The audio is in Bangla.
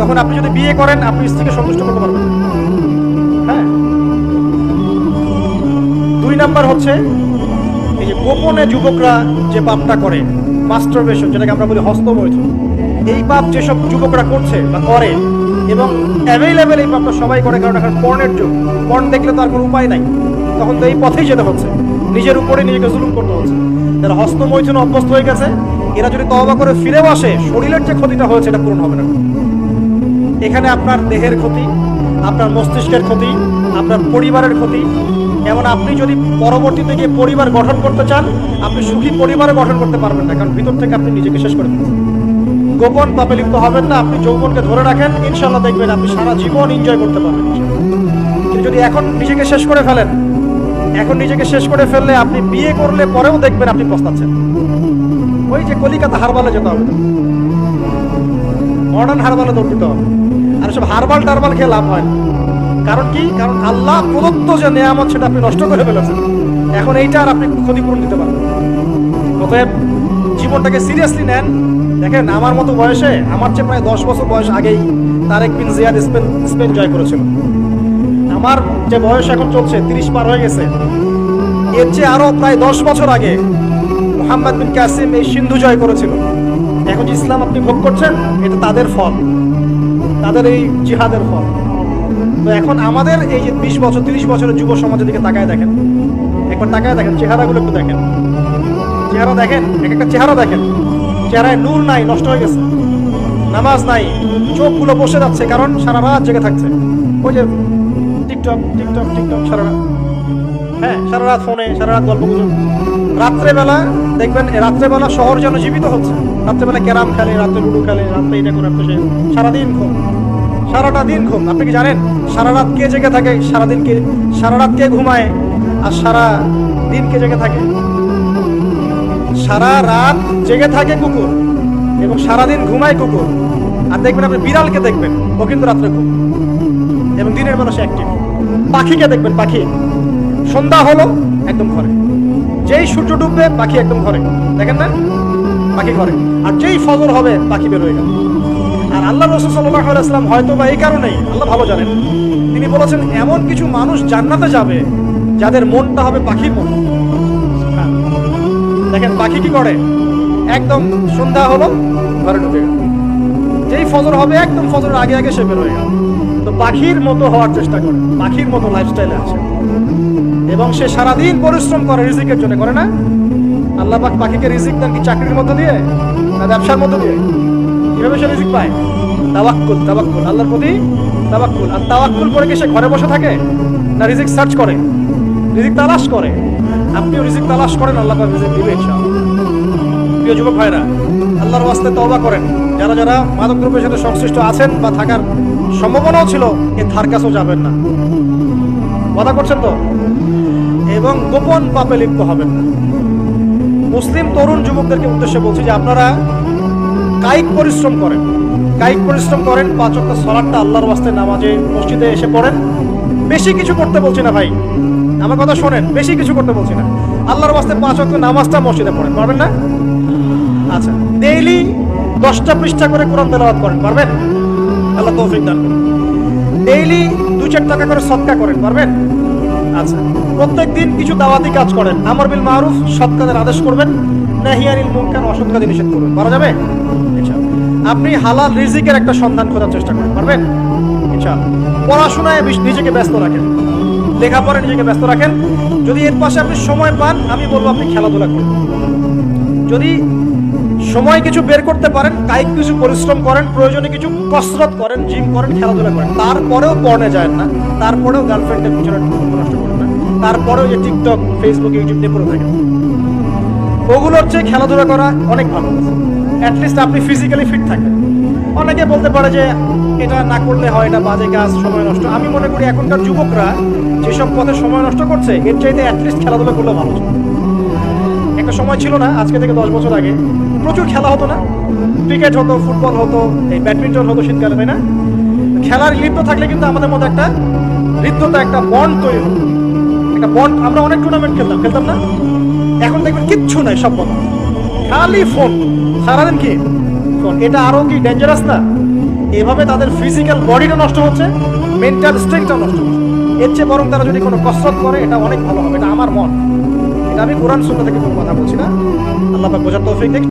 তখন আপনি যদি বিয়ে করেন, আপনি স্ত্রীকে সন্তুষ্ট করতে পারবেন হ্যাঁ? দুই নাম্বার হচ্ছে, এই যে গোপনে যুবকরা যে পাপটা করে মাস্টারবেশন যেটাকে আমরা বলি হস্তমৈথুন, এই পাপ যেসব যুবকরা করছে বা করে, এবং অ্যাভেলেবেল এই পাপটা সবাই করে কারণ এখন পর্নের যুগ পর্ন দেখলে তো আর কোনো উপায় নাই। তখন তো এই পথেই যেতে হচ্ছে, নিজের উপরে নিজেকে জুলুম করতে হচ্ছে। যারা হস্তমৈথুন অভ্যস্ত হয়ে গেছে, এরা যদি তওবা করে ফিরেও আসে, শরীরের যে ক্ষতিটা হয়েছে, এটা পূরণ হবে না। এখানে আপনার দেহের ক্ষতি, আপনার মস্তিষ্কের ক্ষতি, আপনার পরিবারের ক্ষতি। এমন আপনি যদি পরবর্তী থেকে পরিবার গঠন করতে চান, আপনি সুখী পরিবারও গঠন করতে পারবেন না, কারণ ভিতর থেকে আপনি নিজেকে শেষ করে ফেলছেন গোপন পাপে লিপ্ত হবেন না, আপনি যৌবনকে ধরে রাখেন ইনশাল্লাহ দেখবেন আপনি সারা জীবন এনজয় করতে পারবেন। কিন্তু যদি এখন নিজেকে শেষ করে ফেলেন, এখন নিজেকে শেষ করে ফেললে আপনি বিয়ে করলে পরেও দেখবেন আপনি পস্তাচ্ছেন। ওই যে কলিকাতা হারবালে যেতে হবে। মডার্ন হারবালে দৌড় দিতে হবে। সব হারবাল টারবাল খেয়ে লাভ হয়। কারণ কি? কারণ আল্লাহ প্রদত্ত যে নেয়ামত সেটা আপনি নষ্ট করে ফেলেছেন। এখন এইটা আর আপনি ক্ষতিপূরণ দিতে পারবেন অতএব জীবনটাকে সিরিয়াসলি নেন। দেখেন, আমার মতো বয়সে, আমার চেয়ে প্রায় দশ বছর বয়স আগেই Tariq bin Ziyad Spain Spain জয় করেছিল। আমার যে বয়স এখন চলছে, তিরিশ পার হয়ে গেছে, এর চেয়ে আরও প্রায় দশ বছর আগে মোহাম্মদ বিন কাসিম এই সিন্ধু জয় করেছিল। এখন ইসলাম আপনি ভোগ করছেন, এটা তাদের ফল। তাদের এই জিহাদের ফল। তো এখন আমাদের এই যে বিশ বছর, তিরিশ বছরের যুব সমাজের দিকে তাকায় দেখেন। একবার তাকায় দেখেন, চেহারাগুলো একটু দেখেন। চেহারা দেখেন, এক একটা চেহারা দেখেন। চেহারায় নূর নাই, নষ্ট হয়ে গেছে। নামাজ নাই, চোখগুলো বসে যাচ্ছে, কারণ সারা রাত জেগে থাকছে। ওই যে টিকটক টিকটক টিকটক, সারা রাত। হ্যাঁ সারা রাত ফোনে, সারা রাত গল্প গুজব রাত্রেবেলা দেখবেন রাত্রেবেলা শহর যেন জীবিত হচ্ছে। রাত্রেবেলা ক্যারাম খেলে, রাত্রে লুডো খেলে, রাত্রে এটা করে রাত্রে সারাদিন ঘুম। সারাটা দিন ঘুম। আপনি কি জানেন? সারা রাত কে জেগে থাকে? সারাদিন কে সারা রাত কে ঘুমায়? আর সারা দিন কে জেগে থাকে? সারা রাত জেগে থাকে কুকুর এবং সারাদিন ঘুমায় কুকুর। আর দেখবেন আপনি বিড়ালকে দেখবেন, ও কিন্তু রাত্রে ঘুম। এবং দিনের বেলা সে অ্যাক্টিভ পাখিকে দেখবেন, পাখি। সন্ধ্যা হলো, একদম ঘরে। যেই সূর্য ডুববে, পাখি একদম ঘরে দেখেন না? পাখি ঘরে। আর যেই ফজর হবে, পাখি বের হয়ে গেল। আর আল্লাহ রসুল সাল্লাহ হয়তো বা এই কারণেই, আল্লাহ ভালো জানেন, তিনি বলেছেন, এমন কিছু মানুষ জান্নাতে যাবে, যাদের মনটা হবে পাখির মন দেখেন, পাখি কি করে? একদম সন্ধ্যা হলো, ঘরে ঢুকে গেল। যেই ফজর হবে, একদম ফজরের আগে আগে সে বের হয়ে গেল। তো পাখির মতো হওয়ার চেষ্টা করে। পাখির মতো লাইফস্টাইলে আছে। এবং সে সারাদিন পরিশ্রম করে, রিজিকের জন্য। করে না? আল্লাহ পাক পাখিকে রিজিক দেন কি চাকরির মধ্যে দিয়ে? না ব্যবসার মধ্যে দিয়ে? কীভাবে সে রিজিক পায়? তাওয়াক্কুল তাওয়াক্কুল, আল্লাহর প্রতি তাওয়াক্কুল। আর তাওয়াক্কুল করে কি সে ঘরে বসে থাকে? না রিজিক সার্চ করে? রিজিক তালাশ করে? আপনিও রিজিক তালাশ করেন, আল্লাহ পাক রিজিক দিবে প্রিয় যুবক ভাইরা, আল্লাহর ওয়াস্তে তওবা করেন। যারা যারা মাদক দ্রব্যের সাথে সংশ্লিষ্ট আছেন বা থাকার সম্ভাবনাও ছিল, এ ধার কাছেও যাবেন না। কথা করছেন তো? এবং গোপন পাপে লিপ্ত হবেন মুসলিম তরুণ যুবকদেরকে উদ্দেশ্যে বলছি যে আপনারা কায়িক পরিশ্রম করেন। কায়িক পরিশ্রম করেন, পাঁচ অক্ট সলাটটা আল্লাহর ওয়াস্তে নামাজে মসজিদে এসে পড়েন। বেশি কিছু করতে বলছি না ভাই। আমার কথা শোনেন, বেশি কিছু করতে বলছি না। আল্লাহর ওয়াস্তে পাঁচ অক্ট নামাজটা মসজিদে পড়েন, পারবেন না? আচ্ছা ডেইলি দশটা পৃষ্ঠা করে কোরআন তেলাওয়াত করেন, পারবেন? আল্লাহ তৌফিক দান করুন। ডেইলি দু চার টাকা করে সৎকা করেন, পারবেন? আচ্ছা। প্রত্যেক দিন কিছু দাওয়াতি কাজ করেন। আমর বিল মারুফ সৎ কাজের আদেশ করবেন। নাহিয়ানিল মুনকার অসৎ কাজে নিষেধ করবেন। পারা যাবে? আপনি হালাল রিজিকের একটা সন্ধান খোঁজার চেষ্টা করেন, পারবেন? পড়াশোনায় নিজেকে ব্যস্ত রাখেন। লেখাপড়ায় নিজেকে ব্যস্ত রাখেন। যদি এর পাশে আপনি সময় পান, আমি বলব আপনি খেলাধুলা করুন। যদি সময় কিছু বের করতে পারেন, কায়িক কিছু পরিশ্রম করেন, প্রয়োজনে কিছু কসরত করেন, জিম করেন, খেলাধুলা করেন, তারপরেও পড়নে যায় না। তারপরেও গার্লফ্রেন্ডের পিছনে নষ্ট করেন না। তারপরেও যে টিকটক ফেসবুক ইউটিউব নিয়ে পড়ে থাকেন ওগুলোর চেয়ে খেলাধুলা করা অনেক ভালো। অ্যাটলিস্ট আপনি ফিজিক্যালি ফিট থাকেন। অনেকে বলতে পারে যে এটা না করলে হয়, এটা বাজে কাজ, সময় নষ্ট। আমি মনে করি এখনকার যুবকরা যেসব পথে সময় নষ্ট করছে, এর চাইতে অ্যাটলিস্ট খেলাধুলা করলে ভালো। একটা সময় ছিল না, আজকে থেকে দশ বছর আগে। প্রচুর খেলা হতো না। ক্রিকেট হতো ফুটবল হতো, এই ব্যাডমিন্টন হতো শীতকালে, তাই না? খেলার লিপ্ত থাকলে কিন্তু আমাদের মধ্যে একটা হৃদ্যতা একটা বন্ড তৈরি হতো একটা বন্ড আমরা অনেক টুর্নামেন্ট খেলতাম খেলতাম না? এখন দেখবেন কিচ্ছু নাই, সব বন্ধ। খালি ফোন সারাদিন কি? ফোন এটা আরও কি ডেঞ্জারাস না? এভাবে তাদের ফিজিক্যাল বডিটা নষ্ট হচ্ছে মেন্টাল স্ট্রেংথটাও নষ্ট হচ্ছে। এর চেয়ে বরং তারা যদি কোনো কসরত করে, এটা অনেক ভালো হবে। এটা আমার মত এটা আমি কোরআন সুন্নাহ থেকে কোনো কথা বলছি না। আল্লাহ বোঝার তৌফিক